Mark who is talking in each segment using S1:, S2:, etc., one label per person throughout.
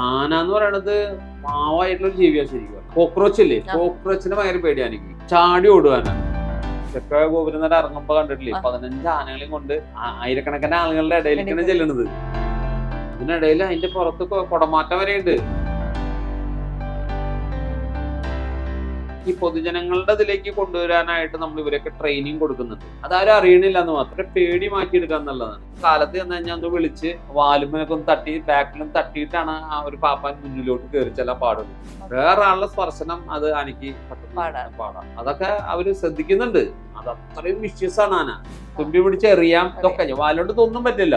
S1: ആന എന്ന് പറയണത് മാവായിട്ടുള്ള ഒരു ജീവിയാണ് ശരിക്കും. കോക്രോച്ച് ഇല്ലേ
S2: കോക്രോച്ചിന്റെ
S1: കോക്രോച്ചിനെ ഭയങ്കര പേടിയാണ് എനിക്ക്. ചാടി ഓടുവാനാ ചെക്ക ഗോപുരം നേരം ഇറങ്ങുമ്പോ കണ്ടിട്ടില്ലേ? പതിനഞ്ച് ആനകളെയും കൊണ്ട് ആയിരക്കണക്കിന് ആളുകളുടെ ഇടയിലേക്കാണ് ചെല്ലണത് അതിനിടയിൽ അതിന്റെ പുറത്ത് കൊടമാറ്റം വരെ ഈ പൊതുജനങ്ങളുടെ ഇതിലേക്ക് കൊണ്ടുവരാനായിട്ട് നമ്മൾ ഇവരൊക്കെ ട്രെയിനിങ് കൊടുക്കുന്നുണ്ട്. അതാരും അറിയണില്ല എന്ന് മാത്രം. പേടി മാറ്റിയെടുക്കുക എന്നുള്ളതാണ്. കാലത്ത് ചെന്ന് കഴിഞ്ഞാൽ ഒന്ന് വിളിച്ച് വാലുമനൊക്കെ ഒന്ന് തട്ടി ബാക്കിലും തട്ടിയിട്ടാണ് ആ ഒരു പാപ്പാൻ മുന്നിലോട്ട് കയറി ചെല്ലാൻ പാടുള്ളൂ. വേറെ ആളുടെ സ്പർശനം അത് എനിക്ക്. പാടാം. അതൊക്കെ അവർ ശ്രദ്ധിക്കുന്നുണ്ട്. അത് അത്രയും ആണ് ആന തുമ്പി പിടിച്ച് എറിയാം ഇതൊക്കെ. വാലോണ്ട് തോന്നും പറ്റില്ല.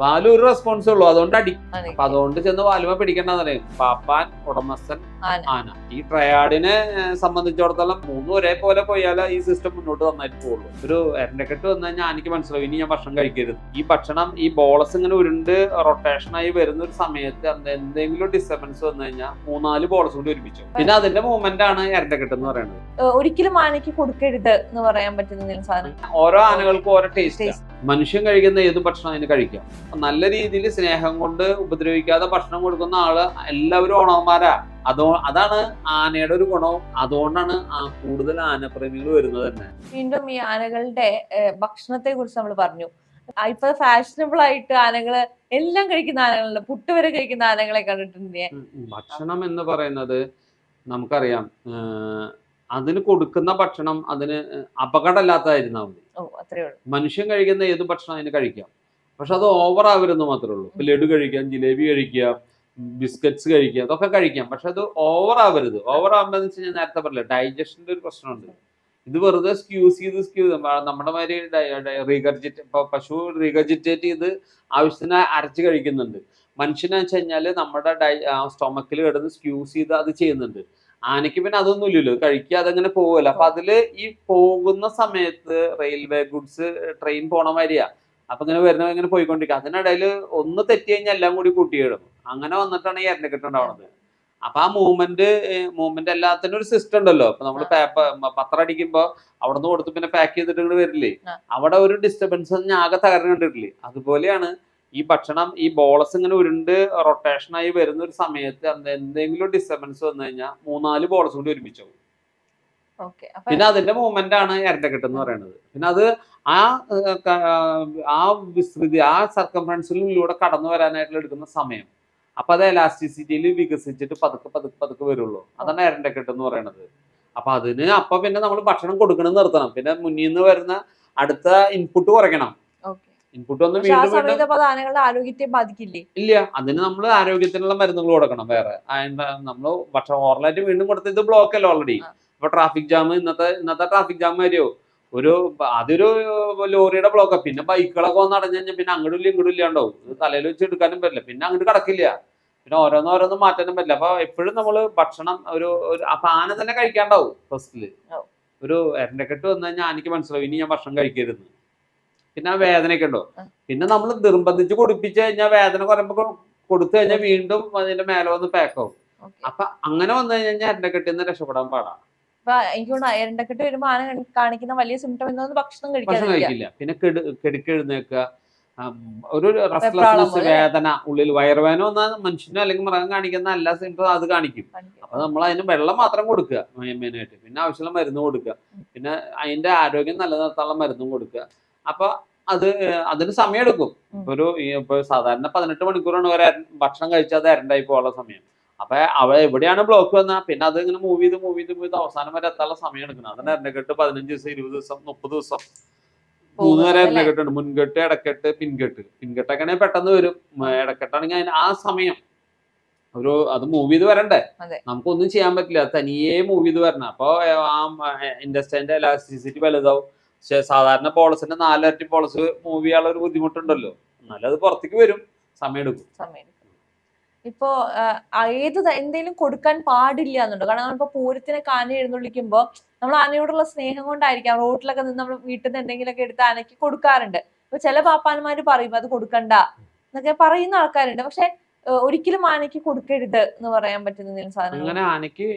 S1: വാലു ഒരു റെസ്പോൺസേ ഉള്ളൂ. അതുകൊണ്ട് അടി.
S2: അതെ.
S1: അപ്പൊ അതുകൊണ്ട് ചെന്ന് വാലുമ പിടിക്കേണ്ടതെന്ന് പറയും. പാപ്പാൻ ഉടമസ്ഥൻ
S2: ആന.
S1: ഈ ട്രയാഡിനെ സംബന്ധിച്ചിടത്തോളം മൂന്നും ഒരേപോലെ പോയാലേ ഈ സിസ്റ്റം മുന്നോട്ട് നന്നായിട്ട് പോകുള്ളൂ ഒരു എരണ്ടക്കെട്ട് വന്നു കഴിഞ്ഞാൽ എനിക്ക് മനസ്സിലാവും ഇനി ഞാൻ ഭക്ഷണം കഴിക്കരുത്. ഈ ഭക്ഷണം ഈ ബോളസ് ഇങ്ങനെ ഉരുണ്ട് റൊട്ടേഷൻ ആയി വരുന്ന ഒരു സമയത്ത് എന്തെങ്കിലും ഡിസ്റ്റർബൻസ് വന്നു കഴിഞ്ഞാൽ മൂന്നാൽ ബോളസ് കൂടി ഒരുമിച്ചു പിന്നെ അതിന്റെ മൂവ്മെന്റ് ആണ് എരണ്ടക്കെട്ട് എന്ന് പറയുന്നത്.
S2: ഒരിക്കലും ആനയ്ക്ക് കൊടുക്കരുത് എന്ന് പറയാൻ പറ്റുന്ന സാധനം?
S1: ഓരോ ആനകൾക്കും ഓരോ ടേസ്റ്റ്. മനുഷ്യൻ കഴിക്കുന്ന ഏത് ഭക്ഷണം അതിന് കഴിക്കാം. നല്ല രീതിയിൽ സ്നേഹം കൊണ്ട് ഉപദ്രവിക്കാതെ ഭക്ഷണം കൊടുക്കുന്ന ആൾ എല്ലാവരും ഓണവന്മാരാ. അതോ അതാണ് ആനയുടെ ഒരു ഗുണവും. അതുകൊണ്ടാണ് കൂടുതൽ ആനപ്രേമികൾ വരുന്നത് തന്നെ.
S2: വീണ്ടും ഈ ആനകളുടെ ഭക്ഷണത്തെ കുറിച്ച് നമ്മൾ പറഞ്ഞു. ഇപ്പൊ ഫാഷനബിൾ ആയിട്ട് ആനകൾ എല്ലാം കഴിക്കുന്ന ആനകളുണ്ട് പുട്ട് വരെ കഴിക്കുന്ന ആനകളെ കണ്ടിട്ടുണ്ട്.
S1: ഭക്ഷണം എന്ന് പറയുന്നത് നമുക്കറിയാം അതിന് കൊടുക്കുന്ന ഭക്ഷണം അതിന് അപകടമില്ലാത്തതായിരുന്നാൽ മതി. മനുഷ്യൻ കഴിക്കുന്ന ഏത് ഭക്ഷണം അതിന് കഴിക്കാം. പക്ഷെ അത് ഓവർ ആവരുന്ന് മാത്രമേ ഉള്ളൂ. ലഡു കഴിക്കാം ജിലേബി കഴിക്കാം ബിസ്ക്കറ്റ്സ് കഴിക്കാം അതൊക്കെ കഴിക്കാം. പക്ഷെ അത് ഓവർ ആവരുത് ഓവർ ആകുമ്പോൾ വെച്ച് കഴിഞ്ഞാൽ നേരത്തെ പറഞ്ഞില്ല ഡൈജഷന്റെ ഒരു പ്രശ്നമുണ്ട്. ഇത് വെറുതെ സ്ക്യൂസ് ചെയ്ത് സ്ക്യൂ നമ്മുടെ മാതിരി റീഗർജിറ്റ് ഇപ്പൊ പശു റീഗർജിറ്റേറ്റ് ചെയ്ത് ആവശ്യത്തിന് അരച്ച് കഴിക്കുന്നുണ്ട്. മനുഷ്യനെ വെച്ച് കഴിഞ്ഞാൽ നമ്മുടെ ഡൈ സ്റ്റൊമക്കിൽ കിടന്ന് സ്ക്യൂസ് ചെയ്ത് അത് ചെയ്യുന്നുണ്ട്. ആനയ്ക്ക് പിന്നെ അതൊന്നും ഇല്ലല്ലോ. കഴിക്കുക അതങ്ങനെ പോവല്ലോ. അപ്പൊ അതിൽ ഈ പോകുന്ന സമയത്ത് റെയിൽവേ ഗുഡ്സ് ട്രെയിൻ പോണ മാതിരിയാ. അപ്പൊ ഇങ്ങനെ വരുന്ന ഇങ്ങനെ പോയിക്കൊണ്ടിരിക്കുക അതിനിടയിൽ ഒന്ന് തെറ്റി കഴിഞ്ഞാൽ എല്ലാം കൂടി കൂട്ടിയിടും. അങ്ങനെ വന്നിട്ടാണ് ഈ എണ്ണക്കെട്ട് ഉണ്ടാവുന്നത് അപ്പൊ ആ മൂവ്മെന്റ് മൂവ്മെന്റ് എല്ലാത്തിനും ഒരു സിസ്റ്റം ഉണ്ടല്ലോ. ഇപ്പൊ നമ്മൾ പേപ്പർ പത്രം അടിക്കുമ്പോ അവിടെ നിന്ന് കൊടുത്ത് പിന്നെ പാക്ക് ചെയ്തിട്ട് ഇങ്ങോട്ട് വരില്ലേ? അവിടെ ഒരു ഡിസ്റ്റർബൻസ് ആകെ തകർന്നു കണ്ടിട്ടില്ലേ? അതുപോലെയാണ് ഈ ഭക്ഷണം ഈ ബോളസ് ഇങ്ങനെ ഉരുണ്ട് റൊട്ടേഷൻ ആയി വരുന്ന ഒരു സമയത്ത് എന്തെങ്കിലും ഡിസ്റ്റർബൻസ് വന്നു കഴിഞ്ഞാൽ മൂന്നാൽ ബോളസ് കൂടി ഒരുമിച്ചു പോകും.
S2: ഓക്കെ അപ്പൊ
S1: പിന്നെ അതിന്റെ മൂവ്മെന്റ് ആണ് എരട്ടക്കെട്ട് എന്ന് പറയുന്നത് പിന്നെ അത് ആ ആ വിസ്തൃതി ആ സർക്കംഫറൻസിലൂടെ കടന്നു വരാനായിട്ട് എടുക്കുന്ന സമയം. അപ്പൊ അത് എലാസ്റ്റിസിറ്റിയിൽ വികസിച്ചിട്ട് പതുക്കെ പതുക്കെ പതുക്കെ വരുള്ളൂ. അതാണ് എരണ്ടക്കെട്ട് എന്ന് പറയുന്നത് അപ്പൊ അതിന് അപ്പൊ പിന്നെ നമ്മൾ ഭക്ഷണം കൊടുക്കണം നിർത്തണം. പിന്നെ മുന്നിൽ നിന്ന് വരുന്ന അടുത്ത ഇൻപുട്ട് കുറയ്ക്കണം. ഇൻപുട്ട്
S2: ആനകളുടെ ആരോഗ്യത്തെ ബാധിക്കില്ലേ?
S1: ഇല്ല. അതിന് നമ്മൾ ആരോഗ്യത്തിനുള്ള മരുന്നുകൾ കൊടുക്കണം വേറെ. നമ്മൾ ഭക്ഷണം ഓറലായിട്ട് വീണ്ടും കൊടുത്തത് ബ്ലോക്ക് അല്ലേ ഓൾറെഡി. ഇപ്പൊ ട്രാഫിക് ജാം ഇന്നത്തെ ഇന്നത്തെ ട്രാഫിക് ജാം വരെയോ ഒരു അതൊരു ലോറിയുടെ ബ്ലോക്ക് പിന്നെ ബൈക്കുകളൊക്കെ വന്ന് അടഞ്ഞു കഴിഞ്ഞാൽ പിന്നെ അങ്ങോട്ടും ഇല്ല ഇങ്ങോട്ടും ഇല്ലാണ്ടാവും. തലയിൽ വെച്ച് എടുക്കാനും പറ്റില്ല. പിന്നെ അങ്ങോട്ട് കിടക്കില്ല. പിന്നെ ഓരോന്ന് ഓരോന്ന് മാറ്റാനും പറ്റില്ല. അപ്പൊ എപ്പോഴും നമ്മൾ ഭക്ഷണം ഒരു ഒരു അപ്പൊ ആന തന്നെ കഴിക്കാണ്ടാവും
S2: ഫസ്റ്റിൽ.
S1: ഒരു എരണ്ടക്കെട്ട് വന്നു കഴിഞ്ഞാൽ എനിക്ക് മനസ്സിലാവും ഇനി ഞാൻ ഭക്ഷണം കഴിക്കരുത്. പിന്നെ ആ വേദനയൊക്കെ ഉണ്ടോ പിന്നെ നമ്മൾ നിർബന്ധിച്ച് കൊടുപ്പിച്ച് കഴിഞ്ഞാൽ വേദന കുറയുമ്പോൾ കൊടുത്തു കഴിഞ്ഞാൽ വീണ്ടും അതിന്റെ മേലെ വന്ന് പാക്കാവും അപ്പൊ അങ്ങനെ വന്നു കഴിഞ്ഞാൽ എരണ്ടക്കെട്ടിൽ നിന്ന് രക്ഷപ്പെടാൻ പാടാം.
S2: അപ്പൊ എനിക്ക് തോന്നുന്നു എരണ്ടക്കെട്ട് വരുമ്പോ ആന കാണി- കാണിക്കുന്ന വലിയ സിംറ്റം എന്തോന്ന് ഭക്ഷണം
S1: ഭക്ഷണം കഴിക്കില്ല. പിന്നെ കെടു കെടുക്കെഴുന്നേക്കുക ഒരു വേദന ഉള്ളിൽ വയറുവേദന വന്നാൽ മനുഷ്യനോ അല്ലെങ്കിൽ മൃഗം കാണിക്കുന്ന എല്ലാ സിംറ്റം അത് കാണിക്കും. അപ്പൊ നമ്മൾ അതിന് വെള്ളം മാത്രം കൊടുക്കുക മെയിനായിട്ട്. പിന്നെ ആവശ്യമുള്ള മരുന്ന് കൊടുക്കുക. പിന്നെ അതിന്റെ ആരോഗ്യം നിലനിർത്താനുള്ള മരുന്നും കൊടുക്കുക. അപ്പൊ അത് അതിന് സമയം എടുക്കും ഒരു ഇപ്പൊ സാധാരണ പതിനെട്ട് മണിക്കൂറാണ് ഒരു ഭക്ഷണം കഴിച്ചാൽ അത് അരണ്ടായി പോകാനുള്ള സമയം. അപ്പൊ അവ എവിടെയാണ് ബ്ലോക്ക് വന്നാൽ പിന്നെ അത് ഇങ്ങനെ മൂവ് ചെയ്ത് മൂവ് ചെയ്ത് മൂവ് ചെയ്ത് അവസാനം വരെ എത്താനുള്ള സമയം എടുക്കുന്നത് അതിന് എണ്ണക്കെട്ട് പതിനഞ്ച് ദിവസം ഇരുപത് ദിവസം മുപ്പത് ദിവസം. മൂന്ന് വരെ എണ്ണക്കെട്ടുണ്ട് മുൻകെട്ട് ഇടക്കെട്ട് പിൻകെട്ട്. പിൻകെട്ടൊക്കെ ആണെങ്കിൽ പെട്ടെന്ന് വരും. ഇടക്കെട്ടാണെങ്കിൽ അതിന് ആ സമയം. ഒരു അത് മൂവ് ചെയ്ത് വരണ്ടേ? നമുക്കൊന്നും ചെയ്യാൻ പറ്റില്ല. തനിയെ മൂവ് ചെയ്ത് വരണം. അപ്പൊ ആ ഇൻഡസ്ട്രീന്റെ ഇലാസ്റ്റിസിറ്റി വലുതാവും. പക്ഷെ സാധാരണ പോളസിന്റെ നാലരട്ടി പോളസ് മൂവ് ചെയ്യാനുള്ള ഒരു ബുദ്ധിമുട്ടുണ്ടല്ലോ. എന്നാലും അത് പുറത്തേക്ക് വരും. സമയം എടുക്കും.
S2: ഇപ്പോ ഏത് എന്തെങ്കിലും കൊടുക്കാൻ പാടില്ല എന്നുണ്ടോ കാരണം നമ്മളിപ്പോ പൂരത്തിനെ കാന എഴുന്നള്ളിക്കുമ്പോ നമ്മൾ ആനയോടുള്ള സ്നേഹം കൊണ്ടായിരിക്കാം. റോട്ടിലൊക്കെ നിന്ന് നമ്മൾ വീട്ടിൽ നിന്ന് എന്തെങ്കിലുമൊക്കെ എടുത്ത് ആനയ്ക്ക് കൊടുക്കാറുണ്ട്. അപ്പൊ ചില പാപ്പാന്മാര് പറയും അത് കൊടുക്കണ്ട എന്നൊക്കെ പറയുന്ന ആൾക്കാരുണ്ട്. പക്ഷെ ഒരിക്കലും ആനയ്ക്ക് കൊടുക്കരുത് എന്ന് പറയാൻ പറ്റുന്ന
S1: അങ്ങനെ ആനയ്ക്ക്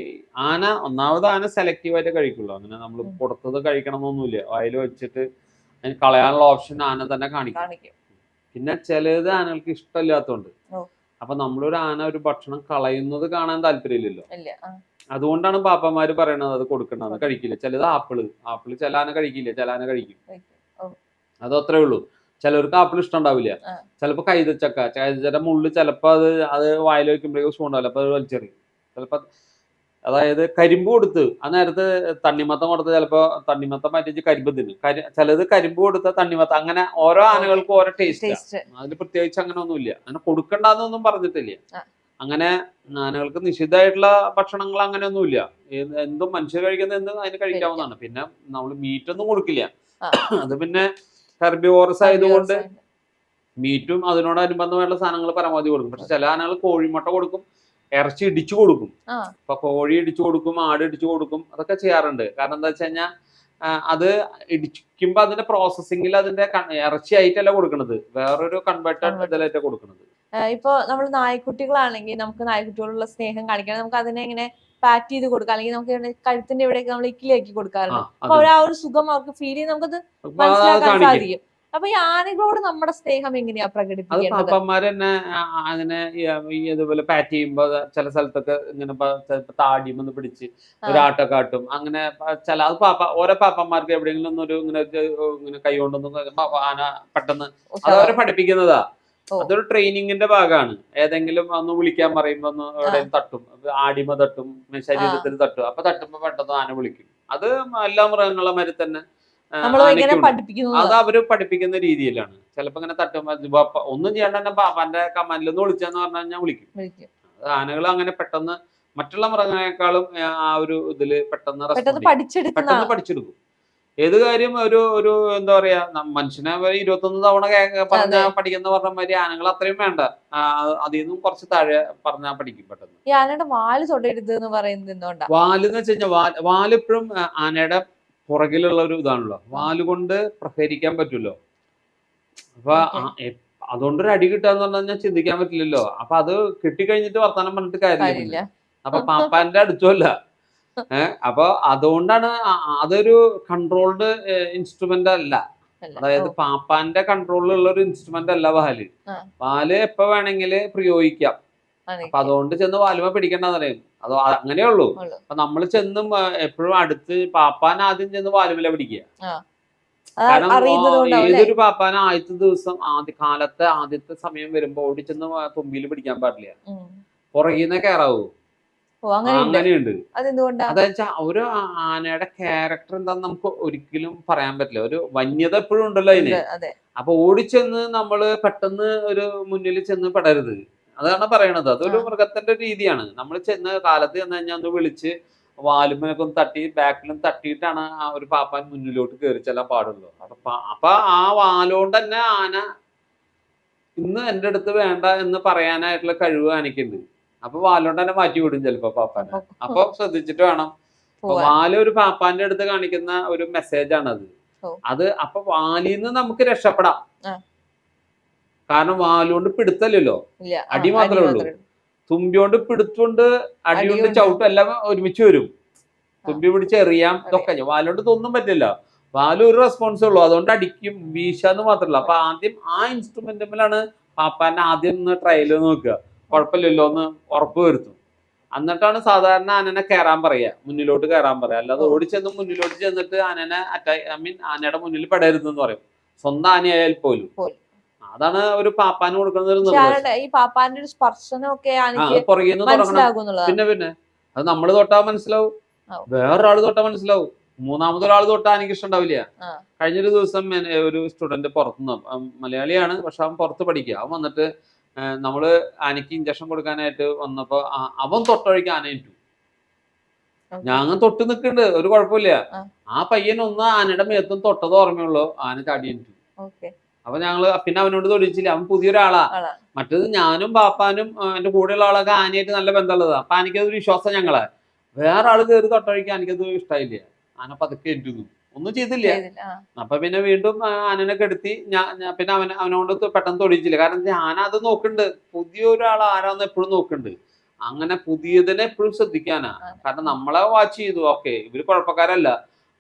S1: ആന ഒന്നാമത് ആന സെലക്റ്റീവ് ആയിട്ട് കഴിക്കുള്ളൂ. അങ്ങനെ നമ്മൾ കൊടുത്തത് കഴിക്കണം എന്നൊന്നുമില്ല വായിൽ വെച്ചിട്ട് അതിന് കളയാനുള്ള ഓപ്ഷൻ ആന തന്നെ കാണിക്കും. പിന്നെ ചിലത് ആനകൾക്ക് ഇഷ്ടമില്ലാത്തതുണ്ട്
S2: ഓ.
S1: അപ്പൊ നമ്മളൊരു ആന ഒരു ഭക്ഷണം കളയുന്നത് കാണാൻ താല്പര്യമില്ലല്ലോ. അതുകൊണ്ടാണ് പാപ്പന്മാര് പറയണത് അത് കൊടുക്കണ്ടെന്ന് കഴിക്കില്ല. ചിലത് ആപ്പിൾ ആപ്പിൾ ചില ആന കഴിക്കില്ല ചില ആന കഴിക്കും. അത് അത്രേ ഉള്ളൂ. ചിലർക്ക് ആപ്പിൾ ഇഷ്ടം ഉണ്ടാവില്ല. ചിലപ്പോ കൈതച്ചക്ക കൈതച്ചക്ക മുള്ളു ചിലപ്പോ അത് അത് വായിൽ വെക്കുമ്പോഴേക്കും സുഖം ഉണ്ടാവില്ല അപ്പൊ അത് വലിച്ചെറിയും. ചിലപ്പോ അതായത് കരിമ്പ് കൊടുത്ത് ആ നേരത്ത് തണ്ണിമത്തം കൊടുത്ത് ചിലപ്പോ തണ്ണിമത്തം മാറ്റി കരിമ്പ് തിന്നും. കരി ചിലത് കരിമ്പ് കൊടുത്ത തണ്ണിമത്തം. അങ്ങനെ ഓരോ ആനകൾക്കും ഓരോ ടേസ്റ്റ്
S2: അതിന്
S1: അതിൽ പ്രത്യേകിച്ച് അങ്ങനെ ഒന്നുമില്ല. അങ്ങനെ കൊടുക്കണ്ടെന്നൊന്നും പറഞ്ഞിട്ടില്ല. അങ്ങനെ ആനകൾക്ക് നിഷിദ്ധമായിട്ടുള്ള ഭക്ഷണങ്ങൾ അങ്ങനെയൊന്നുമില്ല ഒന്നുമില്ല. എന്തും മനുഷ്യർ കഴിക്കുന്ന എന്തും അതിന് കഴിക്കാവുന്നതാണ്. പിന്നെ നമ്മൾ മീറ്റ് ഒന്നും കൊടുക്കില്ല. അത് പിന്നെ ഹെർബിവോറസ് ആയതുകൊണ്ട് മീറ്റും അതിനോടനുബന്ധമായിട്ടുള്ള സാധനങ്ങൾ പരമാവധി കൊടുക്കും. പക്ഷെ ചില ആനകൾ കോഴിമുട്ട കൊടുക്കും. ഇറച്ചി ഇടിച്ചു കൊടുക്കും. ഇപ്പൊ കോഴി ഇടിച്ചു കൊടുക്കും ആട് ഇടിച്ചു കൊടുക്കും അതൊക്കെ ചെയ്യാറുണ്ട്. കാരണം എന്താ വെച്ച് കഴിഞ്ഞാൽ അത് ഇടിക്കുമ്പോ അതിന്റെ പ്രോസസ്സിംഗിൽ അതിന്റെ ഇറച്ചി ആയിട്ടല്ല കൊടുക്കുന്നത് വേറൊരു കൺവേർട്ടഡ്. ഇതിലായിട്ട് കൊടുക്കുന്നത്
S2: ഇപ്പൊ നമ്മൾ നായ്ക്കുട്ടികളാണെങ്കിൽ നമുക്ക് നായ്ക്കുട്ടികളുള്ള സ്നേഹം കാണിക്കണം. നമുക്ക് അതിനെ ഇങ്ങനെ പാറ്റ് ചെയ്ത് കൊടുക്കാം. അല്ലെങ്കിൽ നമുക്ക് കഴുത്തിന്റെ ഇവിടെയൊക്കെ നമ്മൾ ഇക്കിലേക്ക് കൊടുക്കാറുണ്ട്. അപ്പൊ ആ ഒരു സുഖം അവർക്ക് ഫീൽ ചെയ്ത് നമുക്കത് മനസ്സിലാക്കാൻ സാധിക്കും. അപ്പൊ ഈ ആനകളോട് നമ്മുടെ സ്നേഹം എങ്ങനെയാ പ്രകടിപ്പിക്കുന്നത്
S1: പാപ്പന്മാര് തന്നെ അതിനെ ഇതുപോലെ പാറ്റ് ചെയ്യുമ്പോ ചില സ്ഥലത്തൊക്കെ ഇങ്ങനെ താടിയും ചിലപ്പോ പിടിച്ച്
S2: ആ.
S1: ഒരാട്ടൊക്കെ കാട്ടും അങ്ങനെ ചില അത് പാപ്പ ഓരോ പാപ്പന്മാർക്ക് എവിടെയെങ്കിലും ഒന്നൊരു ഇങ്ങനെ ഇങ്ങനെ കൈകൊണ്ടൊന്നും ആന പെട്ടെന്ന് അതവരെ പഠിപ്പിക്കുന്നതാ. അതൊരു ട്രെയിനിങ്ങിന്റെ ഭാഗമാണ്. ഏതെങ്കിലും ഒന്ന് വിളിക്കാൻ പറയുമ്പോ ഒന്ന് എവിടെയും തട്ടും. ആടിമ തട്ടും ശരീരത്തിൽ തട്ടും. അപ്പൊ തട്ടുമ്പോ പെട്ടെന്ന് ആന വിളിക്കും. അത് എല്ലാ മൃഗങ്ങളെ മാതിരി തന്നെ. അത് അവർ പഠിപ്പിക്കുന്ന രീതിയിലാണ്. ചിലപ്പോ ഇങ്ങനെ തട്ടുമ്പോ ഒന്നും ചെയ്യണ്ട തന്നെ പാപ്പാന്റെ കമാൻഡിൽ ഒന്ന് വിളിച്ചെന്ന് പറഞ്ഞു കഴിഞ്ഞാൽ വിളിക്കും. ആനകൾ അങ്ങനെ പെട്ടെന്ന് മറ്റുള്ള മൃഗങ്ങളെക്കാളും ആ, ഒരു ഇതിൽ പെട്ടെന്ന്
S2: പെട്ടെന്ന്
S1: പഠിച്ചെടുക്കും. ഏത് കാര്യം ഒരു ഒരു എന്താ പറയാ മനുഷ്യനെ ഇരുപത്തൊന്ന് തവണ പറഞ്ഞ പഠിക്കുന്ന പറഞ്ഞ മാതിരി ആനകൾ അത്രയും വേണ്ട. അതിൽ നിന്നും കുറച്ച് താഴെ പറഞ്ഞാൽ പഠിക്കും പെട്ടെന്ന്.
S2: ആനയുടെ വാൽ തൊടരുത് എന്ന് പറയുന്നത് എന്തുകൊണ്ടാ?
S1: വാൽ എന്ന് വെച്ച് കഴിഞ്ഞാൽ വാൽ വാൽ എപ്പോഴും ആനയുടെ പുറകിലുള്ള ഒരു ഇതാണല്ലോ. വാലുകൊണ്ട് പ്രഹരിക്കാൻ പറ്റുമല്ലോ അപ്പൊ
S2: അതുകൊണ്ട്
S1: ഒരു അടി അതുകൊണ്ടൊരു അടി കിട്ടാന്ന് പറഞ്ഞു കഴിഞ്ഞാൽ ചിന്തിക്കാൻ പറ്റില്ലല്ലോ. അപ്പൊ അത് കിട്ടിക്കഴിഞ്ഞിട്ട് വർത്താനം പറഞ്ഞിട്ട് കാര്യമില്ല. അപ്പൊ പാപ്പാന്റെ അടുത്തല്ല ഏഹ് അപ്പൊ അതുകൊണ്ടാണ് അതൊരു കൺട്രോൾഡ് ഇൻസ്ട്രുമെന്റ് അല്ല. അതായത് പാപ്പാന്റെ കൺട്രോളിലുള്ള ഒരു ഇൻസ്ട്രുമെന്റ് അല്ല
S2: വാൽ.
S1: വാൽ എപ്പോ വേണമെങ്കിൽ പ്രയോഗിക്കാം. അപ്പൊ അതുകൊണ്ട് ചെന്ന് വാലുമ പിടിക്കണ്ടെന്ന് പറയും. അത് അങ്ങനെയേ
S2: ഉള്ളൂ.
S1: അപ്പൊ നമ്മൾ ചെന്നും എപ്പോഴും അടുത്ത് പാപ്പാൻ ആദ്യം ചെന്ന് വാലുമല പിടിക്കുക. കാരണം? ഏതൊരു പാപ്പാൻ ആദ്യത്തെ ദിവസം ആദ്യ കാലത്തെ ആദ്യത്തെ സമയം വരുമ്പോ ഓടിച്ചെന്ന് തുമ്പിയിൽ പിടിക്കാൻ പാടില്ല. പുറകിന്ന് കയറാവൂ അങ്ങനെയുണ്ട്. അതായത് ഒരു ആനയുടെ ക്യാരക്ടർ എന്താന്ന് നമുക്ക് ഒരിക്കലും പറയാൻ പറ്റില്ല. ഒരു വന്യത എപ്പോഴും ഉണ്ടല്ലോ അതിന്. അപ്പൊ ഓടിച്ചെന്ന് നമ്മൾ പെട്ടെന്ന് ഒരു മുന്നിൽ ചെന്ന് പെടരുത്. അതാണ് പറയണത്. അതൊരു. മൃഗത്തിന്റെ രീതിയാണ്. നമ്മൾ ചെന്ന് കാലത്ത് ചെന്ന് കഴിഞ്ഞാൽ ഒന്ന് വിളിച്ച് വാലുമ്പനൊക്കെ ഒന്ന് തട്ടി ബാക്കിലും തട്ടിയിട്ടാണ് ആ ഒരു പാപ്പാൻ മുന്നിലോട്ട് കയറി ചെല്ലാൻ പാടുള്ളൂ. അപ്പൊ അപ്പൊ ആ വാലുകൊണ്ട് തന്നെ ആന ഇന്ന് എന്റെ അടുത്ത് വേണ്ട എന്ന് പറയാനായിട്ടുള്ള കഴിവ് ആനയ്ക്കുണ്ട്. അപ്പൊ വാലുകൊണ്ട് തന്നെ മാറ്റി വിടും ചിലപ്പോ പാപ്പാനെ. അപ്പൊ ശ്രദ്ധിച്ചിട്ട് വേണം. വാൽ ഒരു പാപ്പാന്റെ അടുത്ത് കാണിക്കുന്ന ഒരു മെസ്സേജ് ആണ് അത് അപ്പൊ വാലിന്ന് നമുക്ക് രക്ഷപ്പെടാം. കാരണം വാലുകൊണ്ട് പിടുത്തല്ലല്ലോ. അടി മാത്രമേ ഉള്ളൂ. തുമ്പിയോണ്ട് പിടുത്തുകൊണ്ട് അടിയുണ്ട്. ചവിട്ടും എല്ലാം ഒരുമിച്ച് വരും. തുമ്പി പിടിച്ച് എറിയാം ഇതൊക്കെ. വാലുകൊണ്ട് തൊന്നും പറ്റില്ല. വാൽ ഒരു റെസ്പോൺസേ ഉള്ളൂ. അതുകൊണ്ട് അടിക്കും വീശാന്ന് മാത്രമല്ല. അപ്പൊ ആദ്യം ആ ഇൻസ്ട്രുമെന്റുമ്മിലാണ് പാപ്പാന്റെ ആദ്യം ഒന്ന് ട്രയൽ നോക്കുക. കുഴപ്പമില്ലല്ലോ എന്ന് ഉറപ്പ് വരുത്തും. എന്നിട്ടാണ് സാധാരണ ആനനെ കയറാൻ പറയുക. മുന്നിലോട്ട് കയറാൻ പറയുക. അല്ലാതെ
S2: ഓടി
S1: ഓടിച്ചെന്ന് മുന്നിലോട്ട് ചെന്നിട്ട് ആനനെ അറ്റാക്ക് ഐ മീൻ ആനയുടെ മുന്നിൽ പെടരുതെന്ന് പറയും. സ്വന്തം ആനയായാൽ പോലും. അതാണ് ഒരു പാപ്പാന് കൊടുക്കുന്ന ഒരു
S2: സ്പർശനം
S1: നിർദ്ദേശം
S2: ഈ പാപ്പാന്റെ ഒരു സ്പർശനമൊക്കെ
S1: ആ
S2: ആനയ്ക്ക്
S1: അത് പുറകിൽ നിന്ന് തുടങ്ങണം. പിന്നെ പിന്നെ അത് നമ്മൾ തൊട്ടാ മനസ്സിലാവും. വേറൊരാൾ തൊട്ടാ മനസ്സിലാവും. മൂന്നാമതൊരാൾ തൊട്ടാ എനിക്ക് ഇഷ്ടമുണ്ടാവില്ല
S2: ഉണ്ടാവില്ല.
S1: കഴിഞ്ഞൊരു ദിവസം ഒരു സ്റ്റുഡന്റ് പുറത്തുനിന്ന് മലയാളിയാണ് പക്ഷെ അവൻ പുറത്ത് പഠിക്കുക. അവൻ വന്നിട്ട് നമ്മൾ ആനയ്ക്ക് ഇഞ്ചക്ഷൻ കൊടുക്കാനായിട്ട് വന്നപ്പോ അവൻ തൊട്ടൊഴിക്ക് ആന ഇട്ടു
S2: ഞാൻ
S1: ഞങ്ങൾ തൊട്ട് നിൽക്കുന്നുണ്ട് ഒരു കുഴപ്പമില്ല.
S2: ആ.
S1: പയ്യൻ ഒന്ന് ആനയുടെ മേത്തും തൊട്ടത് ഓർമ്മയുള്ളൂ. ആന
S2: ചാടിയിട്ടു
S1: അപ്പൊ ഞങ്ങൾ പിന്നെ അവനോട് തൊടിച്ചില്ല. അവൻ പുതിയൊരാളാ. മറ്റത് ഞാനും പാപ്പാനും എന്റെ കൂടെയുള്ള ആളൊക്കെ ആനയായിട്ട് നല്ല ബന്ധമുള്ളതാ. അപ്പൊ എനിക്കത് വിശ്വാസം ഞങ്ങളെ. വേറെ ആൾ കയറി തൊട്ടഴിക്കാൻ എനിക്കത് ഇഷ്ടമില്ല ആന പതുക്കെ എന്റുന്നു ഒന്നും ചെയ്തില്ല. അപ്പൊ പിന്നെ വീണ്ടും ആനനെ കെടുത്തി ഞാൻ പിന്നെ അവൻ അവനോട് പെട്ടെന്ന് തൊടിച്ചില്ല. കാരണം ഞാൻ അത് നോക്കുന്നുണ്ട് പുതിയൊരാൾ ആരാന്ന് എപ്പോഴും നോക്കുന്നുണ്ട് അങ്ങനെ പുതിയതിനെ എപ്പോഴും ശ്രദ്ധിക്കാനാ. കാരണം നമ്മളെ വാച്ച് ചെയ്തു. ഓക്കെ ഇവർ കുഴപ്പക്കാരല്ല.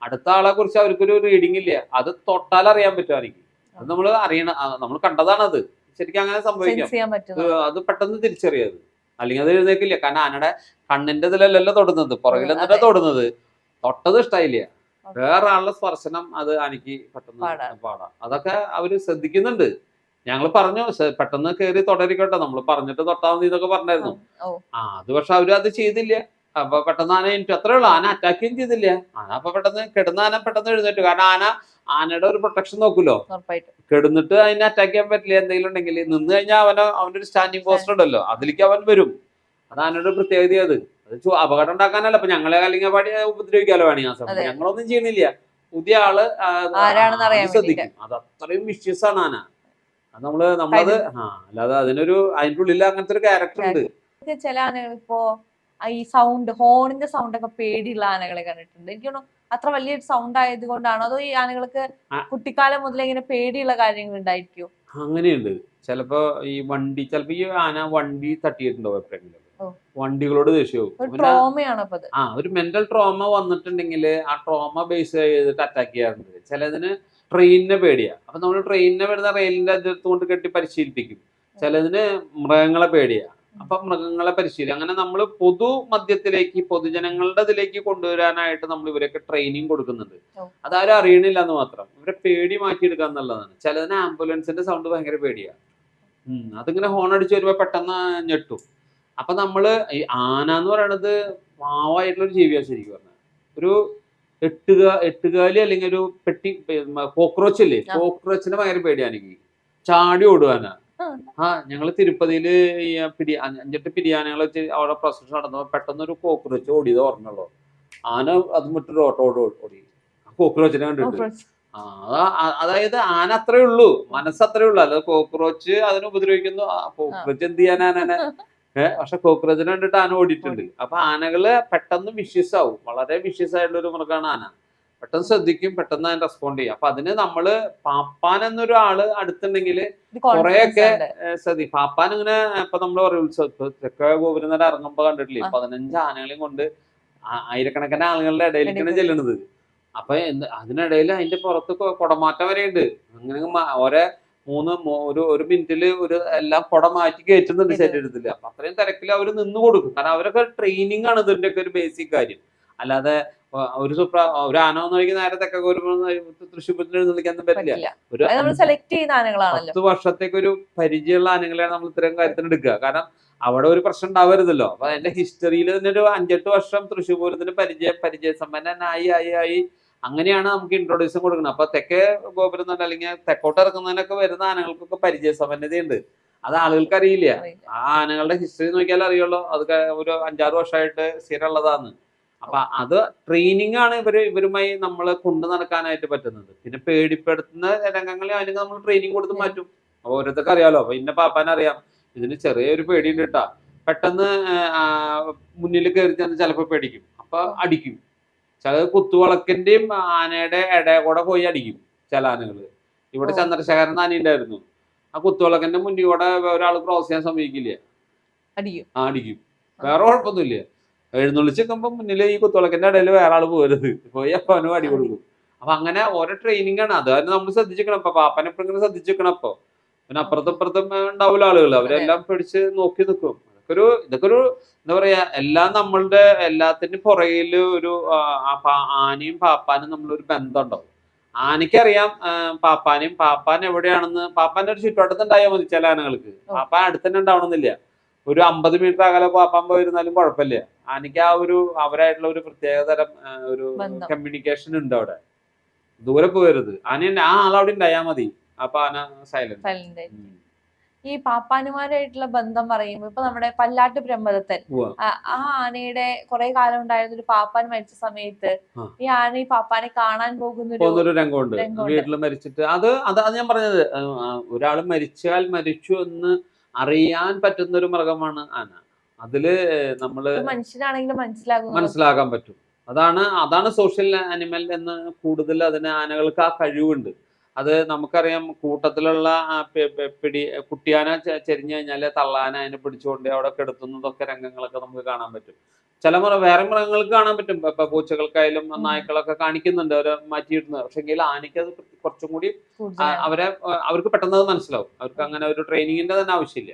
S1: അടുത്ത ആളെ കുറിച്ച് അവർക്കൊരു റീഡിംഗ് ഇല്ല. അത് തൊട്ടാൽ അറിയാൻ പറ്റും എനിക്ക് അത് നമ്മൾ അറിയണ നമ്മൾ കണ്ടതാണത്. ശരിക്കും അങ്ങനെ സംഭവിക്കാം. അത് പെട്ടെന്ന് തിരിച്ചറിയത് അല്ലെങ്കിൽ അത് എഴുന്നേക്കില്ല. കാരണം ആനയുടെ കണ്ണിന്റെ ഇതിലല്ലല്ലോ തൊടുന്നത്. പുറകിൽ. തൊടുന്നത്. തൊട്ടത് ഇഷ്ടായില്ല. വേറെ ആളുടെ സ്പർശനം അത് ആനയ്ക്ക് പെട്ടെന്ന്
S2: പാടാ.
S1: അതൊക്കെ അവർ ശ്രദ്ധിക്കുന്നുണ്ട്. ഞങ്ങൾ പറഞ്ഞു "ശ്ശെ, പെട്ടെന്ന് കയറി തൊടരിക്കട്ടെ. നമ്മൾ പറഞ്ഞിട്ട് തൊട്ടാ മതി എന്നൊക്കെ പറഞ്ഞായിരുന്നു. ആ അത് പക്ഷെ അവർ അത് ചെയ്തില്ല. അപ്പൊ പെട്ടെന്ന് ആന എനിക്ക് അത്രേ ഉള്ളൂ. ആന അറ്റാക്കുകയും ചെയ്തില്ല. ആന അപ്പൊ പെട്ടെന്ന് കിടന്ന ആന പെട്ടെന്ന് എഴുന്നേറ്റു. കാരണം ആന ആനയുടെ ഒരു പ്രൊട്ടക്ഷൻ നോക്കുമല്ലോ കെടുന്നിട്ട് അതിനെ അറ്റാക്ക് ചെയ്യാൻ പറ്റില്ല എന്തെങ്കിലും ഉണ്ടെങ്കിൽ നിന്ന് കഴിഞ്ഞാൽ അവന് അവന്റെ ഒരു സ്റ്റാൻഡിങ് പോസ്റ്റർ ഉണ്ടല്ലോ. അതിലേക്ക് അവൻ വരും. അതാണ് ഒരു പ്രത്യേകത അത്. അത് അപകടം ഉണ്ടാക്കാനല്ല. അപ്പൊ ഞങ്ങളെ അല്ലെങ്കിൽ പാടി ഉപദ്രവിക്കാലോ വേണമെങ്കിൽ ആ സമയം ഞങ്ങളൊന്നും ചെയ്യുന്നില്ല. പുതിയ
S2: ആൾ
S1: അത് ശ്രദ്ധിക്കും. അത് അത്രയും വിഷ്യസ് ആണ് ആന. അത് നമ്മൾ നമ്മളത് ആ അല്ലാതെ അതിനൊരു അതിന്റെ ഉള്ളിൽ അങ്ങനത്തെ ഒരു ക്യാരക്ടർ ഉണ്ട്.
S2: ചില ആനകൾ ഇപ്പോ ഈ സൗണ്ട് ഹോണിന്റെ സൗണ്ട് ഒക്കെ പേടിയുള്ള ആനകളെ കണ്ടിട്ടുണ്ട്. എനിക്ക് തോന്നുന്നു അത്ര വലിയ സൗണ്ട് ആയത് കൊണ്ടാണോ അതോ ഈ ആനകൾക്ക് കുട്ടിക്കാലം മുതലേ ഇങ്ങനെ പേടിയുള്ള കാര്യങ്ങൾ ഉണ്ടായിരിക്കും
S1: അങ്ങനെയുണ്ട്. ചിലപ്പോ ഈ വണ്ടി ചിലപ്പോ ഈ ആന വണ്ടി തട്ടിയിട്ടുണ്ടോ എപ്പോഴെങ്കിലും. വണ്ടികളോട് ദേഷ്യവും. ആ ഒരു മെന്റൽ ട്രോമ വന്നിട്ടുണ്ടെങ്കിൽ ആ ട്രോമ ബേസ് ചെയ്തിട്ട് അറ്റാക്ക് ചെയ്യാറുണ്ട്. ചിലതിന് ട്രെയിനിനെ പേടിയാ. അപ്പൊ നമ്മൾ ട്രെയിനിനെ വരുന്ന റെയിലിന്റെ അതിർത്ത് കൊണ്ട് കെട്ടി പരിശീലിപ്പിക്കും. ചിലതിന് മൃഗങ്ങളെ പേടിയാ. അപ്പൊ മൃഗങ്ങളെ പരിശീലനം അങ്ങനെ നമ്മൾ പൊതു മധ്യത്തിലേക്ക് പൊതുജനങ്ങളുടെ ഇതിലേക്ക് കൊണ്ടുവരാനായിട്ട് നമ്മൾ ഇവരൊക്കെ ട്രെയിനിങ് കൊടുക്കുന്നുണ്ട്. അതാരും അറിയണില്ല എന്ന് മാത്രം. ഇവരെ പേടി മാറ്റിയെടുക്കുക എന്നുള്ളതാണ് ചിലതിന് ആംബുലൻസിന്റെ സൗണ്ട് ഭയങ്കര പേടിയാ. ഉം അതിങ്ങനെ ഹോൺ അടിച്ച് വരുമ്പോ പെട്ടെന്ന് ഞെട്ടും. അപ്പൊ നമ്മൾ ഈ ആന എന്ന് പറയണത് പാവമായിട്ടുള്ള ഒരു ജീവിയാണ് ശരിക്കും പറഞ്ഞാൽ ഒരു എട്ടുക എട്ടുകാലി അല്ലെങ്കിൽ ഒരു പെട്ടി കോക്രോച്ച് അല്ലേ
S2: കോക്രോച്ചിന്റെ
S1: കോക്രോച്ചിന് ഭയങ്കര പേടിയാണ് എനിക്ക്. ചാടി ഓടുവാനാ
S2: ആ.
S1: ഞങ്ങൾ തിരുപ്പതിയിൽ പിടി അഞ്ച് അഞ്ചെട്ട് പിരിയാനകൾ വെച്ച് അവിടെ പ്രൊസഷൻ നടന്നപ്പോ പെട്ടെന്ന് ഒരു കോക്രോച്ച് ഓടിയത് ഓർമ്മയുള്ളൂ. ആന അത് വിട്ടൊരു ഓട്ടോ ഓടി കോക്രോച്ചിനെ കണ്ടിട്ട്. അതായത് ആന അത്രേ ഉള്ളൂ. മനസ്സ് അത്രേ ഉള്ളൂ. അല്ലാതെ കോക്രോച്ച് അതിനെ ഉപദ്രവിക്കുന്നു. കോക്രോച്ച് എന്ത് ചെയ്യാൻ ആനനെ പക്ഷെ കോക്രോച്ചിനെ കണ്ടിട്ട് ആന ഓടിയിട്ടുണ്ട്. അപ്പൊ ആനകൾ പെട്ടെന്ന് വിഷ്യസ് ആവും. വളരെ വിഷ്യസ് ആയിട്ടുള്ള ഒരു മൃഗമാണ് ആന. പെട്ടെന്ന് ശ്രദ്ധിക്കും പെട്ടെന്ന് അതിന് റെസ്പോണ്ട് ചെയ്യും. അപ്പൊ അതിന് നമ്മൾ പാപ്പാൻ എന്നൊരു ആൾ അടുത്തുണ്ടെങ്കിൽ കുറെയൊക്കെ ശ്രദ്ധി. പാപ്പാൻ ഇങ്ങനെ ഇപ്പൊ നമ്മൾ പറയും തെക്കേ ഗോപുരനട ഇറങ്ങുമ്പോ കണ്ടിട്ടില്ലേ. പതിനഞ്ച് ആനകളെയും കൊണ്ട് ആയിരക്കണക്കിന് ആളുകളുടെ ഇടയിലേക്കാണ് ചെല്ലണത് അപ്പൊ എന്ത് അതിനിടയിൽ അതിന്റെ പുറത്ത് കുടമാറ്റം വരെ ഉണ്ട്. അങ്ങനെ ഓരോ ഒരേ മൂന്ന് ഒരു ഒരു മിനിറ്റിൽ ഒരു എല്ലാം കുട മാറ്റി കയറ്റുന്നുണ്ട്. ശരീരത്തിൽ അപ്പൊ അത്രയും തിരക്കിൽ അവർ നിന്ന് കൊടുക്കും. കാരണം അവരൊക്കെ ട്രെയിനിങ് ആണ് ഇതിന്റെ ഒക്കെ ഒരു ബേസിക് കാര്യം. അല്ലാതെ ഒരു സുപ്ര ഒരു ആന എന്ന് പറയുന്ന നേരെ തെക്ക ഗോപുരം തൃശ്ശൂർ എഴുന്നള്ളിക്കാനൊന്നും പറ്റില്ല. ഒരു
S2: സെലക്ട് ചെയ്യുന്ന ആനകളാണല്ലോ.
S1: പത്ത് വർഷത്തേക്ക് ഒരു പരിചയമുള്ള ആനകളെയാണ് നമ്മൾ ഇത്തരം കാര്യത്തിന് എടുക്കുക. കാരണം അവിടെ ഒരു പ്രശ്നം ഉണ്ടാവരുതല്ലോ. അപ്പൊ അതിന്റെ ഹിസ്റ്ററിയിൽ തന്നെ ഒരു അഞ്ചെട്ട് വർഷം തൃശ്ശൂർ പൂരത്തിന് പരിചയ പരിചയ സമ്പന്നനായി ആയി ആയി അങ്ങനെയാണ് നമുക്ക് ഇൻട്രൊഡ്യൂഷൻ കൊടുക്കുന്നത്. അപ്പൊ തെക്കേ ഗോപുരം തന്നെ അല്ലെങ്കിൽ തെക്കോട്ട് ഇറങ്ങുന്നതിനൊക്കെ വരുന്ന ആനകൾക്കൊക്കെ പരിചയ സമ്പന്നതയുണ്ട് അത് ആളുകൾക്ക് അറിയില്ല.
S2: അറിയില്ല.
S1: ആ ആനകളുടെ ഹിസ്റ്ററി നോക്കിയാൽ അറിയുള്ളൂ. അത് ഒരു അഞ്ചാറ് വർഷമായിട്ട് സ്ഥിരമുള്ളതാണ് അപ്പൊ അത് ട്രെയിനിങ് ആണ് ഇവർ ഇവരുമായി നമ്മൾ കൊണ്ടു നടക്കാനായിട്ട് പറ്റുന്നത്. പിന്നെ പേടിപ്പെടുത്തുന്ന രംഗങ്ങളിൽ അതിന് നമ്മൾ ട്രെയിനിങ് കൊടുത്ത് മാറ്റും. അപ്പൊ ഓരോരുത്തർക്ക് അറിയാലോ അപ്പൊ ഇന്ന പാപ്പാനറിയാം ഇതിന് ചെറിയൊരു പേടിയുണ്ട് കേട്ടാ. പെട്ടെന്ന് മുന്നിൽ കയറി ചെന്ന് ചിലപ്പോ പേടിക്കും. അപ്പൊ അടിക്കും. ചില കുത്തുവളക്കിന്റെയും ആനയുടെ ഇടയിൽ കൂടെ പോയി അടിക്കും ചില ആനകൾ ഇവിടെ. ചന്ദ്രശേഖരൻ ആന ഉണ്ടായിരുന്നു. ആ കുത്തുവളക്കിന്റെ മുന്നിൽ കൂടെ ഒരാൾ ക്രോസ് ചെയ്യാൻ സമീപിക്കില്ല?
S2: അടിക്കും.
S1: ആ അടിക്കും. വേറെ കുഴപ്പമൊന്നുമില്ല. എഴുന്നള്ളിച്ച് നിൽക്കുമ്പോൾ മുന്നിലേ ഈ കുത്തുളക്കിന്റെ ഇടയിൽ വേറെ ആൾ പോരുത്. പോയി അപ്പൊ അവന് അടി കൊടുക്കും. അപ്പൊ അങ്ങനെ ഓരോ ട്രെയിനിങ് ആണ്. അത് നമ്മൾ ശ്രദ്ധിച്ചിരിക്കണം. ഇപ്പൊ പാപ്പനെ എപ്പോഴും ഇങ്ങനെ ശ്രദ്ധിച്ചിരിക്കണം അപ്പൊ. പിന്നെ അപ്പുറത്തും ഇപ്പുറത്തും ഉണ്ടാവില്ല ആളുകൾ അവരെല്ലാം പിടിച്ച് നോക്കി നിൽക്കും ഒരു ഇതൊക്കെ ഒരു എന്താ പറയാ എല്ലാം നമ്മളുടെ എല്ലാത്തിന്റെ പുറകിൽ ഒരു ആനയും പാപ്പാനും നമ്മളൊരു ബന്ധം ഉണ്ടാവും ആനയ്ക്കറിയാം പാപ്പാനെയും പാപ്പാൻ എവിടെയാണെന്ന്. പാപ്പാന്റെ ഒരു ചുറ്റുവട്ടത്ത് ഉണ്ടായാൽ മതി ചില ആനകൾക്ക്. പാപ്പാൻ അടുത്തന്നെ ഉണ്ടാവണമെന്നില്ല. ഒരു അമ്പത് മീറ്റർ അകലെ പാപ്പാൻ പോയിരുന്നാലും കുഴപ്പമില്ല. ആനയ്ക്ക് ആ ഒരു അവരായിട്ടുള്ള ഒരു പ്രത്യേക തരം ഒരു കമ്മ്യൂണിക്കേഷൻ ഉണ്ട് അവിടെ. ദൂരെ പോയരുത് ആന ആ ആളവിടെ ഉണ്ടായാൽ മതി. അപ്പൊ ആന സൈലന്റ്
S2: ഈ പാപ്പാനുമാരായിട്ടുള്ള ബന്ധം പറയുമ്പോൾ ഇപ്പൊ നമ്മുടെ പല്ലാട്ട് ബ്രഹ്മദത്തൻ ആ ആനയുടെ കുറെ കാലം ഉണ്ടായിരുന്ന ഒരു പാപ്പാൻ മരിച്ച സമയത്ത് ഈ ആന ഈ പാപ്പാനെ കാണാൻ പോകുന്ന ഒരു
S1: രംഗമുണ്ട്. വീട്ടിൽ മരിച്ചിട്ട്. അത് അത് ഞാൻ പറഞ്ഞത് ഒരാൾ മരിച്ചാൽ മരിച്ചു എന്ന് അറിയാൻ പറ്റുന്ന ഒരു മൃഗമാണ് ആന. അതിൽ
S2: നമ്മൾ മനുഷ്യനാണെങ്കിലും മനസ്സിലാകും
S1: മനസ്സിലാക്കാൻ പറ്റും. അതാണ് അതാണ് സോഷ്യൽ ആനിമൽ എന്ന് കൂടുതൽ അതിന് ആനകൾക്ക് ആ കഴിവുണ്ട്. അത് നമുക്കറിയാം കൂട്ടത്തിലുള്ള പിടി കുട്ടിയാന ചെരിഞ്ഞു കഴിഞ്ഞാൽ തള്ളാന അതിനെ പിടിച്ചുകൊണ്ട് അവിടെ കെടുത്തുന്നതൊക്കെ രംഗങ്ങളൊക്കെ നമുക്ക് കാണാൻ പറ്റും. ചില മുറ വേറെ മൃഗങ്ങൾക്ക് കാണാൻ പറ്റും. ഇപ്പൊ പൂച്ചകൾക്കായാലും നായ്ക്കളൊക്കെ കാണിക്കുന്നുണ്ട് അവരെ മാറ്റിയിടുന്നത്. പക്ഷെ എങ്കിൽ ആനയ്ക്ക് അത് കുറച്ചും കൂടി അവരെ അവർക്ക് പെട്ടെന്ന് അത് മനസ്സിലാവും. അവർക്ക് അങ്ങനെ ഒരു ട്രെയിനിങ്ങിന്റെ തന്നെ ആവശ്യമില്ല.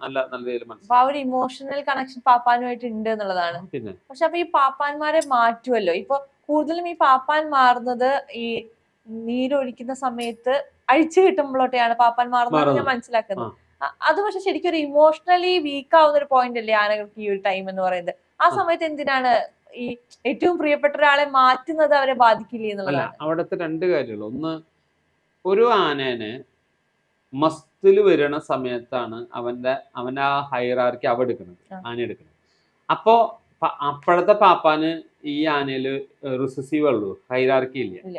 S1: നല്ല നല്ല രീതിയിൽ മനസ്സിലാവും.
S2: ആ ഒരു ഇമോഷണൽ കണക്ഷൻ പാപ്പാനുമായിട്ട് ഉണ്ട് എന്നുള്ളതാണ്.
S1: പിന്നെ?
S2: പക്ഷെ അപ്പൊ ഈ പാപ്പാന്മാരെ മാറ്റുമല്ലോ ഇപ്പൊ കൂടുതലും ഈ പാപ്പാൻ മാറുന്നത് ഈ നീരൊഴിക്കുന്ന സമയത്ത് അഴിച്ചു കിട്ടുമ്പോഴോട്ടെയാണ് പാപ്പാൻമാർ മാറുന്നത് ഞാൻ മനസ്സിലാക്കുന്നത്. അത് പക്ഷെ ശരിക്കും ഒരു ഇമോഷണലി വീക്ക് ആവുന്ന ഒരു പോയിന്റ് അല്ലേ ആനകൾക്ക് ഈ ഒരു ടൈം എന്ന് പറയുന്നത്. ആ സമയത്ത് എന്തിനാണ് ഈ ഏറ്റവും പ്രിയപ്പെട്ട ഒരാളെ മാറ്റുന്നത് അവരെ ബാധിക്കില്ലേ എന്നുള്ളതാണ്?
S1: അവിടുത്തെ രണ്ട് കാര്യങ്ങൾ ഒന്ന് ഒരു ആനേനെ മസ്തിൽ വരുന്ന സമയത്താണ് അവന്റെ അവന്റെ ആ ഹൈറാർക്കി അവ എടുക്കുന്നത് ആന എടുക്കുന്നത്. അപ്പോ അപ്പോഴത്തെ പാപ്പാന് ഈ ആനയിൽ റിസസീവ് ഉള്ളൂ ഹൈറാർക്കി
S2: ഇല്ല.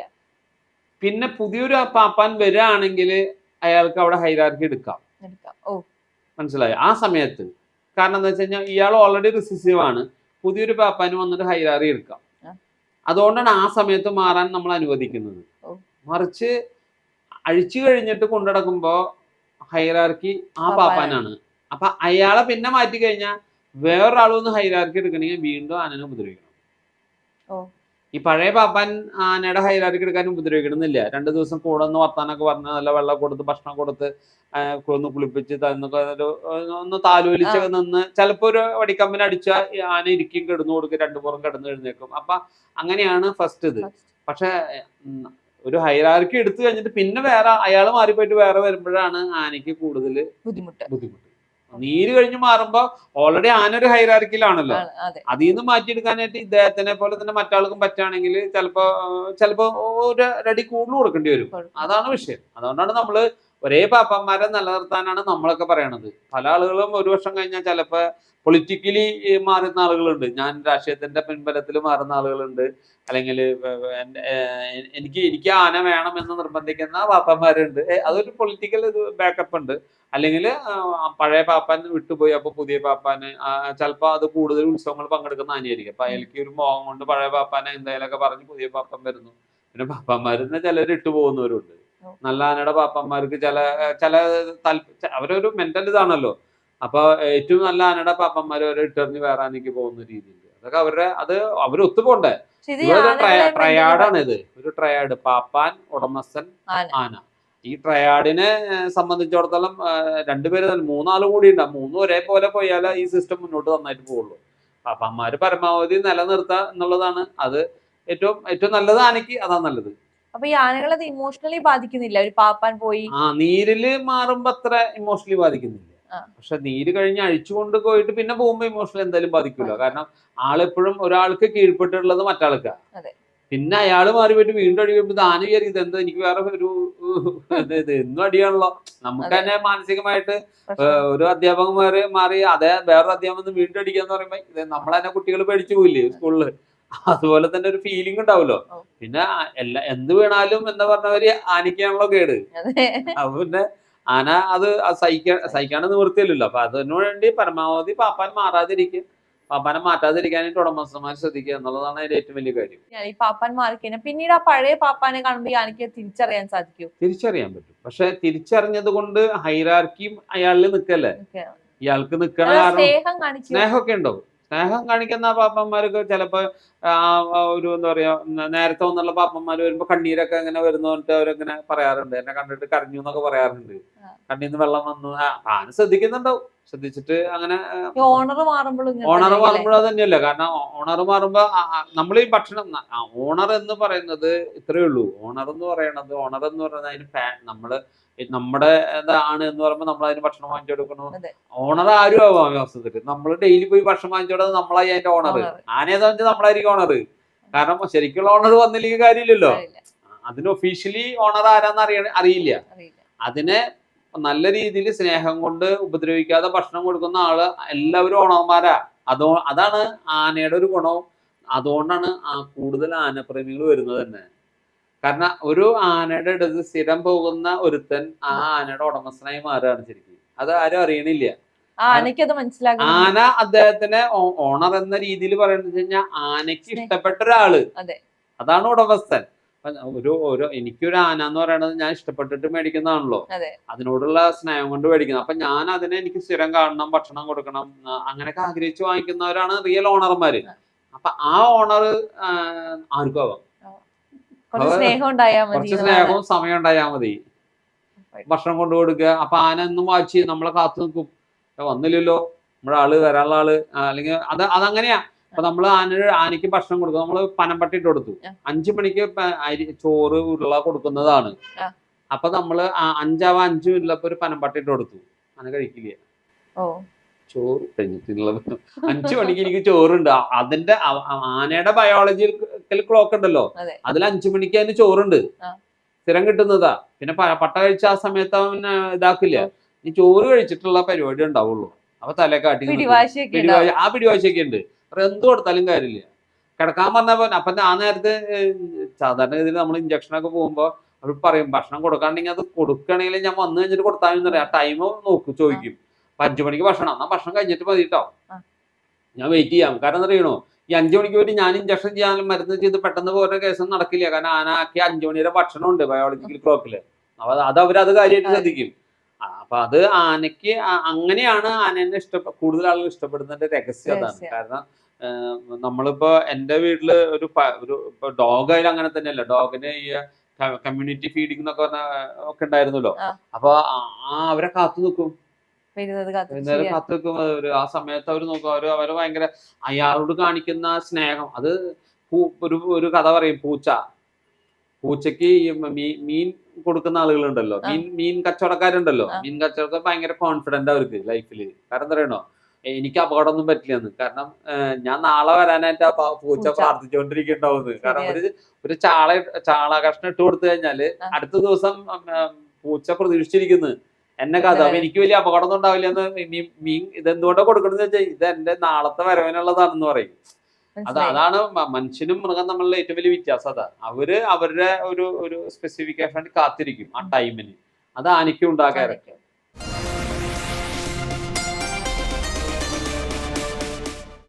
S1: പിന്നെ പുതിയൊരു പാപ്പാൻ വരികയാണെങ്കിൽ അയാൾക്ക് അവിടെ ഹൈരാർക്കി എടുക്കാം. മനസ്സിലായോ? ആ സമയത്ത്. കാരണം എന്താ വെച്ച് കഴിഞ്ഞാൽ ഇയാൾ ഓൾറെഡി റിസസീവ് ആണ്. പുതിയൊരു പാപ്പാന് വന്നിട്ട് ഹൈരാറി എടുക്കാം. അതുകൊണ്ടാണ് ആ സമയത്ത് മാറാൻ നമ്മൾ അനുവദിക്കുന്നത്. മറിച്ച് അഴിച്ചു കഴിഞ്ഞിട്ട് കൊണ്ടുനടക്കുമ്പോ ഹൈറാർക്കി ആ
S2: പാപ്പാനാണ്.
S1: അപ്പൊ അയാളെ പിന്നെ മാറ്റി കഴിഞ്ഞാൽ വേറൊരാളൊന്ന് ഹൈറാർക്കി എടുക്കണമെങ്കിൽ വീണ്ടും ആനനെ ഉപദ്രവിക്കണം. ഈ പഴയ പാപ്പാൻ ആനയുടെ ഹൈലാരി എടുക്കാൻ ഉപദ്രവിക്കണമെന്നില്ല രണ്ടു ദിവസം കൂടെ ഒന്ന് വർത്താനൊക്കെ പറഞ്ഞ് നല്ല വെള്ളം കൊടുത്ത് ഭക്ഷണം കൊടുത്ത് ഒന്ന് കുളിപ്പിച്ച് തന്നൊക്കെ ഒരു ഒന്ന് താലോലിച്ച് നിന്ന് ചിലപ്പോ ഒരു വടിക്കമ്പിന് അടിച്ച ആന ഇരിക്കും കിടന്നു കൊടുക്കും രണ്ടു പുറം കിടന്നു എഴുന്നേക്കും അപ്പൊ അങ്ങനെയാണ് ഫസ്റ്റ് ഇത്. പക്ഷെ ഒരു ഹൈറാർക്കി എടുത്തു കഴിഞ്ഞിട്ട് പിന്നെ വേറെ അയാൾ മാറിപ്പോയിട്ട് വേറെ വരുമ്പോഴാണ് ആനയ്ക്ക് കൂടുതൽ
S2: ബുദ്ധിമുട്ട്.
S1: ബുദ്ധിമുട്ട്. നീര് കഴിഞ്ഞ് മാറുമ്പോ ഓൾറെഡി
S2: ആനൊരു അതെ.
S1: അതിൽ നിന്ന് മാറ്റിയെടുക്കാനായിട്ട് ഇദ്ദേഹത്തിനെ പോലെ തന്നെ മറ്റാൾക്കും പറ്റുകയാണെങ്കിൽ ചിലപ്പോ ചിലപ്പോ ഒരു റെഡി കൂടുതൽ കൊടുക്കേണ്ടി വരും. അതാണ് വിഷയം. അതുകൊണ്ടാണ് നമ്മൾ ഒരേ പാപ്പന്മാരെ നിലനിർത്താനാണ് നമ്മളൊക്കെ പറയണത്. പല ആളുകളും ഒരു വർഷം കഴിഞ്ഞാൽ ചിലപ്പോൾ പൊളിറ്റിക്കലി മാറുന്ന ആളുകളുണ്ട്. ഞാൻ രാഷ്ട്രീയത്തിന്റെ പിൻബലത്തിൽ മാറുന്ന ആളുകളുണ്ട്. അല്ലെങ്കിൽ എനിക്ക് എനിക്ക് ആന വേണം എന്ന് നിർബന്ധിക്കുന്ന പാപ്പന്മാരുണ്ട്. അതൊരു പൊളിറ്റിക്കൽ ബാക്കപ്പ് ഉണ്ട്. അല്ലെങ്കിൽ പഴയ പാപ്പാൻ വിട്ടുപോയി അപ്പൊ പുതിയ പാപ്പാന് ചിലപ്പോൾ അത് കൂടുതൽ ഉത്സവങ്ങൾ പങ്കെടുക്കുന്ന ആനയായിരിക്കും. അപ്പൊ അയാൾക്ക് ഒരു മോഹം കൊണ്ട് പഴയ പാപ്പാനെ എന്തായാലൊക്കെ പറഞ്ഞ് പുതിയ പാപ്പൻ വരുന്നു. പിന്നെ പാപ്പന്മാരിന്ന് ചിലർ ഇട്ടു പോകുന്നവരുണ്ട്.
S2: ഓ.
S1: നല്ല ആനയുടെ പാപ്പന്മാർക്ക്. ചില ചില അവരൊരു മെന്റൽ ഇതാണല്ലോ. അപ്പൊ ഏറ്റവും നല്ല ആനയുടെ പാപ്പന്മാർ വരെ ഇട്ടെറിഞ്ഞ് വേറെ ആനയ്ക്ക് പോകുന്ന രീതിയുണ്ട് അതൊക്കെ അവരുടെ അത് അവർ ഒത്തുപോണ്ടേ? ട്രയാഡാണ് ഇത് ഒരു ട്രയാഡ്. പാപ്പാൻ ഉടമസ്ഥൻ
S2: ആന.
S1: ഈ ട്രയാഡിനെ സംബന്ധിച്ചിടത്തോളം രണ്ടുപേര് തന്നെ മൂന്നാളും കൂടി ഉണ്ടാവും മൂന്നും ഒരേപോലെ പോയാലേ ഈ സിസ്റ്റം മുന്നോട്ട് നന്നായിട്ട് പോവുള്ളൂ. പാപ്പന്മാര് പരമാവധി നിലനിർത്തുക എന്നുള്ളതാണ്. അത് ഏറ്റവും ഏറ്റവും നല്ലത് ആനയ്ക്ക് അതാ നല്ലത്.
S2: അപ്പൊ ഈ ആനകളെ അത് ഇമോഷണലി ബാധിക്കുന്നില്ല? ഒരു പാപ്പാൻ പോയി.
S1: ആ നീരിൽ മാറുമ്പോ അത്ര ഇമോഷണലി ബാധിക്കുന്നില്ല. പക്ഷെ നീര് കഴിഞ്ഞ് അഴിച്ചുകൊണ്ട് പോയിട്ട് പിന്നെ പോകുമ്പോ ഇമോഷണൽ എന്തായാലും ബാധിക്കില്ല കാരണം ആളെപ്പോഴും ഒരാൾക്ക് കീഴ്പ്പെട്ടിട്ടുള്ളത് മറ്റാൾക്കാ. പിന്നെ അയാൾ മാറി പോയിട്ട് വീണ്ടും അടി കഴിയുമ്പോൾ ആന വിചാരിക്കും എന്താ എനിക്ക് വേറെ ഒരു ഇത് എന്നും അടിയാണല്ലോ. നമുക്ക് തന്നെ മാനസികമായിട്ട് ഒരു അധ്യാപകന്മാര് മാറി അതേ വേറൊരു അധ്യാപകൻ വീണ്ടും അടിക്കാന്ന് പറയുമ്പോ ഇത് നമ്മളെന്നെ കുട്ടികൾ പേടിച്ചു പോയില്ലേ സ്കൂളിൽ? അതുപോലെ തന്നെ ഒരു ഫീലിംഗ്
S2: ഉണ്ടാവുമല്ലോ.
S1: പിന്നെ എല്ലാ എന്ത് വീണാലും എന്താ പറഞ്ഞവര് ആനയ്ക്കാണല്ലോ കേട്. അപ്പൊ പിന്നെ ആന അത് സഹിക്കാൻ സഹിക്കാണ്ട് നിവൃത്തിയില്ലല്ലോ. അപ്പൊ അതിനു വേണ്ടി പരമാവധി പാപ്പാൻ മാറാതിരിക്കും. പാപ്പാനെ മാറ്റാതിരിക്കാനായിട്ട് ഉടമസ്ഥന്മാർ ശ്രദ്ധിക്കുക എന്നുള്ളതാണ് അതിന്റെ ഏറ്റവും വലിയ കാര്യം.
S2: ഈ പാപ്പാൻ മാറിക്കഴിഞ്ഞാൽ പിന്നീട് ആ പഴയ പാപ്പാനെ കാണുമ്പോൾ ഈ ആനയ്ക്ക് തിരിച്ചറിയാൻ സാധിക്കും?
S1: തിരിച്ചറിയാൻ പറ്റും. പക്ഷെ തിരിച്ചറിഞ്ഞത് കൊണ്ട് ഹൈറാർക്കിയും അയാളിൽ നിൽക്കല്ലേ ഇയാൾക്ക് നിൽക്കണ കാരണം
S2: സ്നേഹം കാണിച്ചു.
S1: സ്നേഹമൊക്കെ ഉണ്ടാവും. സ്നേഹം കാണിക്കുന്ന പാപ്പന്മാർക്ക് ചിലപ്പോ ഒരു എന്താ പറയാ നേരത്തെ വന്നുള്ള പാപ്പന്മാർ വരുമ്പോ കണ്ണീരൊക്കെ ഇങ്ങനെ വരുന്നോട്ട് അവരിങ്ങനെ പറയാറുണ്ട്. എന്നെ കണ്ടിട്ട് കരഞ്ഞു എന്നൊക്കെ പറയാറുണ്ട്. കണ്ണീന്ന് വെള്ളം വന്നു താൻ ശ്രദ്ധിക്കുന്നുണ്ടാവും. ശ്രദ്ധിച്ചിട്ട് അങ്ങനെ
S2: ഓണർ മാറുമ്പോഴും
S1: ഓണർ മാറുമ്പോഴും അത് തന്നെയല്ല? കാരണം ഓണർ മാറുമ്പോ നമ്മൾ ഈ ഭക്ഷണം ഓണർ എന്ന് പറയുന്നത് ഇത്രയേ ഉള്ളൂ. ഓണർ എന്ന് പറയണത് ഓണർ എന്ന് പറയുന്നത് അതിന് ഫാൻ നമ്മൾ നമ്മുടെ ആണ് എന്ന് പറയുമ്പോൾ നമ്മൾ അതിന് ഭക്ഷണം വാങ്ങിച്ചു കൊടുക്കണു? ഓണർ ആരും ആവാം അവസ്ഥത്തിൽ നമ്മൾ ഡെയിലി പോയി ഭക്ഷണം വാങ്ങിച്ചു കൊടുക്കുന്നത് നമ്മളായി അതിന്റെ ഓണർ. ആനേതാ നമ്മളായിരിക്കും ഓണർ. കാരണം ശരിക്കുള്ള ഓണർ വന്നില്ലെങ്കിൽ കാര്യമില്ലല്ലോ. അതിന് ഒഫീഷ്യലി ഓണർ ആരാന്ന് അറിയ അറിയില്ല. അതിനെ നല്ല രീതിയിൽ സ്നേഹം കൊണ്ട് ഉപദ്രവിക്കാതെ ഭക്ഷണം കൊടുക്കുന്ന ആൾ എല്ലാവരും ഓണർമാരാ. അതോ അതാണ് ആനയുടെ ഒരു ഗുണവും. അതുകൊണ്ടാണ് ആ കൂടുതൽ ആനപ്രേമികൾ വരുന്നത് തന്നെ. കാരണം ഒരു ആനയുടെ അടുത്ത് സ്ഥിരം പോകുന്ന ഒരുത്തൻ ആ ആനയുടെ ഉടമസ്ഥനായി മാറുകയാണ് ശരിക്കും. അത് ആരും അറിയണില്ല.
S2: ആ ആനയ്ക്ക് അത് മനസ്സിലാകുന്നു
S1: ആന അദ്ദേഹത്തിന് ഓണർ എന്ന രീതിയിൽ പറയുന്നത് കഴിഞ്ഞാൽ ആനയ്ക്ക് ഇഷ്ടപ്പെട്ട ഒരാൾ
S2: അതെ.
S1: അതാണ് ഉടമസ്ഥൻ. ഒരു ഒരു എനിക്കൊരു ആന എന്ന് പറയുന്നത് ഞാൻ ഇഷ്ടപ്പെട്ടിട്ട് മേടിക്കുന്നതാണല്ലോ. അതിനോടുള്ള സ്നേഹം കൊണ്ട് മേടിക്കുന്നത് അപ്പൊ ഞാൻ അതിനെ എനിക്ക് സ്ഥിരം കാണണം ഭക്ഷണം കൊടുക്കണം അങ്ങനെയൊക്കെ ആഗ്രഹിച്ച് വാങ്ങിക്കുന്നവരാണ് റിയൽ ഓണർമാര് അപ്പൊ ആ ഓണർ ആർക്കും ആവാം.
S2: കുറച്ച്
S1: സ്നേഹവും സമയം ഉണ്ടായാൽ മതി. ഭക്ഷണം കൊണ്ടു കൊടുക്കുക. അപ്പൊ ആന എന്നും വാച്ച് നമ്മളെ കാത്തു നിൽക്കും. "ഏ, വന്നില്ലല്ലോ. നമ്മുടെ ആൾ വരാനുള്ള ആൾ അല്ലെങ്കിൽ അത് അതങ്ങനെയാ. അപ്പൊ നമ്മൾ ആന ആനയ്ക്ക് ഭക്ഷണം കൊടുക്കും. നമ്മൾ പനമ്പട്ടി ഇട്ട് കൊടുത്തു. അഞ്ചു മണിക്ക് അരി ചോറ് ഉരുള കൊടുക്കുന്നതാണ്. അപ്പൊ നമ്മൾ അഞ്ചാവ അഞ്ചു ഉരുളപ്പൊ ഒരു പനമ്പട്ടി ഇട്ട് കൊടുത്തു. ആന കഴിക്കില്ല. ചോറ് കഴിഞ്ഞിട്ടുള്ള അഞ്ചു മണിക്ക് എനിക്ക് ചോറുണ്ട്. അതിന്റെ ആനയുടെ ബയോളജിക്കൽ ക്ലോക്ക് ഉണ്ടല്ലോ.
S2: അതെ.
S1: അതിൽ അഞ്ചു മണിക്ക് അതിന് ചോറുണ്ട്. സ്ഥിരം കിട്ടുന്നതാ. പിന്നെ പട്ട കഴിച്ച ആ സമയത്ത് ഇതാക്കില്ല. ഈ ചോറ് കഴിച്ചിട്ടുള്ള പരിപാടി ഉണ്ടാവുള്ളൂ. അപ്പൊ
S2: തലക്കാട്ടി.
S1: പിടിവാശി ആ പിടിവാശിയൊക്കെ ഉണ്ട്. അപ്പൊ എന്ത് കൊടുത്താലും കാര്യമില്ല. കിടക്കാൻ പറഞ്ഞപ്പോ അപ്പൊ ആ നേരത്തെ സാധാരണ ഗതിയിൽ നമ്മൾ ഇഞ്ചക്ഷനൊക്കെ പോകുമ്പോ അവർ പറയും ഭക്ഷണം കൊടുക്കാണ്ടെങ്കിൽ അത് കൊടുക്കണമെങ്കിൽ ഞാൻ വന്നു കഴിഞ്ഞിട്ട് കൊടുത്താൽ മതി പറയാം ടൈം നോക്കും ചോദിക്കും. അപ്പൊ അഞ്ചു മണിക്ക് ഭക്ഷണം. എന്നാ ഭക്ഷണം കഴിഞ്ഞിട്ട് മതി കേട്ടോ ഞാൻ വെയിറ്റ് ചെയ്യാം. കാരണം അറിയണോ ഈ അഞ്ചു മണിക്ക് വേണ്ടി ഞാൻ ഇഞ്ചക്ഷൻ ചെയ്യാനും മരുന്ന് ചെയ്ത് പെട്ടെന്ന് പോലെ കേസൊന്നും നടക്കില്ല. കാരണം ആന ആക്കി അഞ്ചു മണിയുടെ ഭക്ഷണം ഉണ്ട് ബയോളജിക്കൽ ക്ലോക്കിൽ അപ്പൊ അത് അവരത് കാര്യമായിട്ട് ശ്രദ്ധിക്കും. ആ, അപ്പൊ അത് ആനയ്ക്ക് അങ്ങനെയാണ് ആനേനെ ഇഷ്ടപ്പെ കൂടുതൽ ആളുകൾ ഇഷ്ടപ്പെടുന്നതിന്റെ രഹസ്യം അതാണ്. കാരണം നമ്മളിപ്പോ എന്റെ വീട്ടിൽ ഒരു ഒരു ഡോഗ് ആയാലും അങ്ങനെ തന്നെയല്ല. ഡോഗിന് ഈ കമ്മ്യൂണിറ്റി ഫീഡിംഗ് എന്നൊക്കെ പറഞ്ഞ ഒക്കെ ഉണ്ടായിരുന്നല്ലോ. അപ്പൊ ആ- അവരെ കാത്തു നിൽക്കും
S2: കാത്ത്
S1: നിൽക്കും അവർ ആ സമയത്ത് അവർ നോക്കും. അവർ അവർ ഭയങ്കര അയാളോട് കാണിക്കുന്ന സ്നേഹം. അത് ഒരു ഒരു കഥ പറയും. പൂച്ച. പൂച്ചക്ക് ഈ മീ- മീൻ കൊടുക്കുന്ന ആളുകളുണ്ടല്ലോ. മീൻ മീൻ കച്ചവടക്കാരുണ്ടല്ലോ. മീൻ കച്ചവടക്കാർ ഭയങ്കര കോൺഫിഡന്റ് അവർക്ക് ലൈഫിൽ കാരണം എന്താ പറയണോ "ഏ, എനിക്ക് അപകടമൊന്നും പറ്റില്ലെന്ന് കാരണം ഞാൻ നാളെ വരാനായിട്ട് ആ പൂച്ച. പ്രാർത്ഥിച്ചുകൊണ്ടിരിക്കുന്നുണ്ടാവുന്നത് കാരണം. ഒരു ഒരു ചാള ചാള കഷ്ണം ഇട്ട് കൊടുത്തു
S2: കഴിഞ്ഞാൽ.
S1: അടുത്ത ദിവസം പൂച്ച പ്രതീക്ഷിച്ചിരിക്കുന്നു എന്നെ കഥ അപ്പൊ എനിക്ക് വലിയ അപകടം ഒന്നും ഉണ്ടാവില്ല എന്ന് മീൻ ഇതെന്തുകൊണ്ടാണ് കൊടുക്കണമെന്ന് കൊടുക്കണെന്ന് വെച്ചാൽ ഇത് എന്റെ നാളത്തെ വരവിനുള്ളതാണെന്ന് പറയും അത് അതാണ് മനുഷ്യനും മൃഗം തമ്മിലുള്ള ഏറ്റവും വലിയ വ്യത്യാസം അതാ. അവർ അവരുടെ ഒരു ഒരു സ്പെസിഫിക്കേഷൻ കാത്തിരിക്കും ആ ടൈമിന് അത് ആനയ്ക്കും ഉണ്ടാകാറ്.
S2: കാണിക്കും.